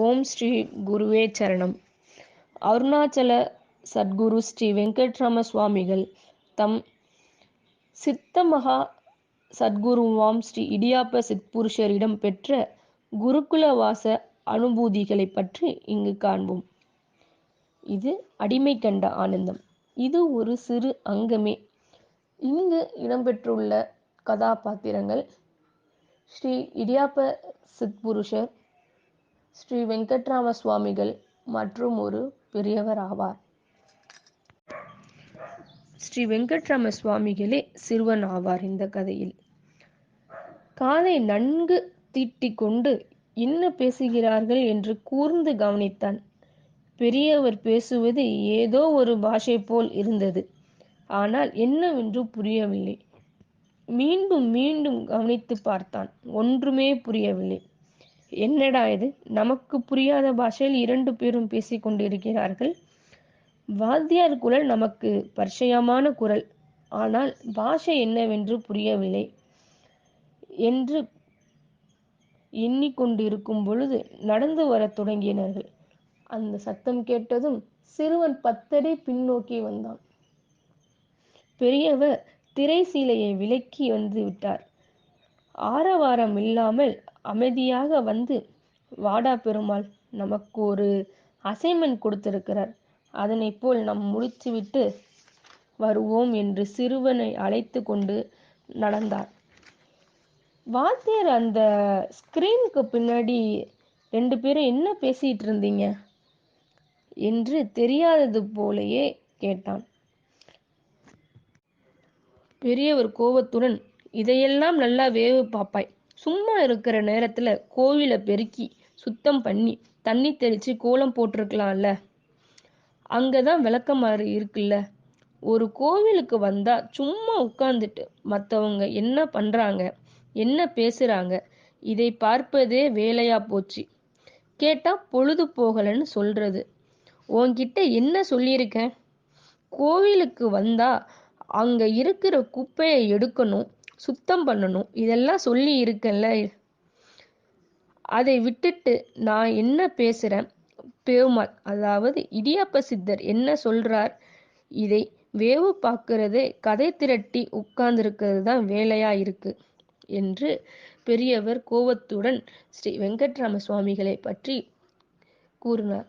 ஓம் ஸ்ரீ குருவே சரணம். அருணாச்சல சத்குரு ஸ்ரீ வெங்கட்ராம சுவாமிகள் தம் சித்த மகா சத்குரு சத்குருவாம் ஸ்ரீ இடியாப்ப சித்புருஷரிடம் பெற்ற குருகுல வாச அனுபூதிகளை பற்றி இங்கு காண்போம். இது அடிமை கண்ட ஆனந்தம். இது ஒரு சிறு அங்கமே. இங்கு இடம்பெற்றுள்ள கதாபாத்திரங்கள் ஸ்ரீ இடியாப்ப சித்புருஷர் ஸ்ரீ வெங்கட்ராம சுவாமிகள் மற்றும் ஒரு பெரியவர் ஆவார். ஸ்ரீ வெங்கட்ராம சுவாமிகளே சிறுவன் ஆவார் இந்த கதையில். காதை நன்கு தீட்டிக் கொண்டு என்ன பேசுகிறார்கள் என்று கூர்ந்து கவனித்தான். பெரியவர் பேசுவது ஏதோ ஒரு பாஷை போல் இருந்தது. ஆனால் என்னவென்று புரியவில்லை. மீண்டும் மீண்டும் கவனித்து பார்த்தான். ஒன்றுமே புரியவில்லை. என்னடா இது? நமக்கு புரியாத பாஷையில் இரண்டு பேரும் பேசிக் கொண்டிருக்கிறார்கள். வாத்தியார் குரல் நமக்கு பரிச்சயமான குரல். ஆனால் பாஷை என்னவென்று புரியவில்லை என்று எண்ணிக்கொண்டிருக்கும் பொழுது நடந்து வரத் தொடங்கினார்கள். அந்த சத்தம் கேட்டதும் சிறுவன் பத்தடி பின்னோக்கி வந்தான். பெரியவர் திரை சீலையை விலக்கி வந்து விட்டார். ஆரவாரம் இல்லாமல் அமைதியாக வந்து வாடா பெருமாள் நமக்கு ஒரு அசைன்மெண்ட் கொடுத்திருக்கிறார். அதனை போல் நாம் முடித்துவிட்டு வருவோம் என்று சிறுவனை அழைத்து கொண்டு நடந்தார். வாத்தியார் அந்த ஸ்கிரீனுக்கு பின்னாடி ரெண்டு பேரும் என்ன பேசிட்டு இருந்தீங்க? என்று தெரியாதது போலயே கேட்டான். பெரியவர் கோபத்துடன் இதையெல்லாம் நல்லா வேவு பார்ப்பாய் சும்மா இருக்கிற நேரத்துல கோவிலை பெருக்கி சுத்தம் பண்ணி தண்ணி தெளிச்சு கோலம் போட்டிருக்கலாம்ல. அங்கதான் விளக்கமாறு இருக்குல்ல. ஒரு கோவிலுக்கு வந்தா சும்மா உட்கார்ந்துட்டு மற்றவங்க என்ன பண்றாங்க என்ன பேசுறாங்க இதை பார்ப்பதே வேலையா போச்சு. கேட்டா பொழுது போகலன்னு சொல்றது. உன்கிட்ட என்ன சொல்லியிருக்கேன்? கோவிலுக்கு வந்தா அங்க இருக்கிற குப்பையை எடுக்கணும் சுத்தம் பண்ணணும். இதெல்லாம் சொல்லி இருக்கேன்ல. அதை விட்டுட்டு நான் என்ன பேசுறேன்? பெருமாள் அதாவது இடியாப்ப சித்தர் என்ன சொல்றார்? இதை வேவு பார்க்கறது கதை திரட்டி உட்கார்ந்துருக்கிறது தான் வேலையா இருக்கு என்று பெரியவர் கோபத்துடன் ஸ்ரீ வெங்கட்ராம சுவாமிகளை பற்றி கூறினார்.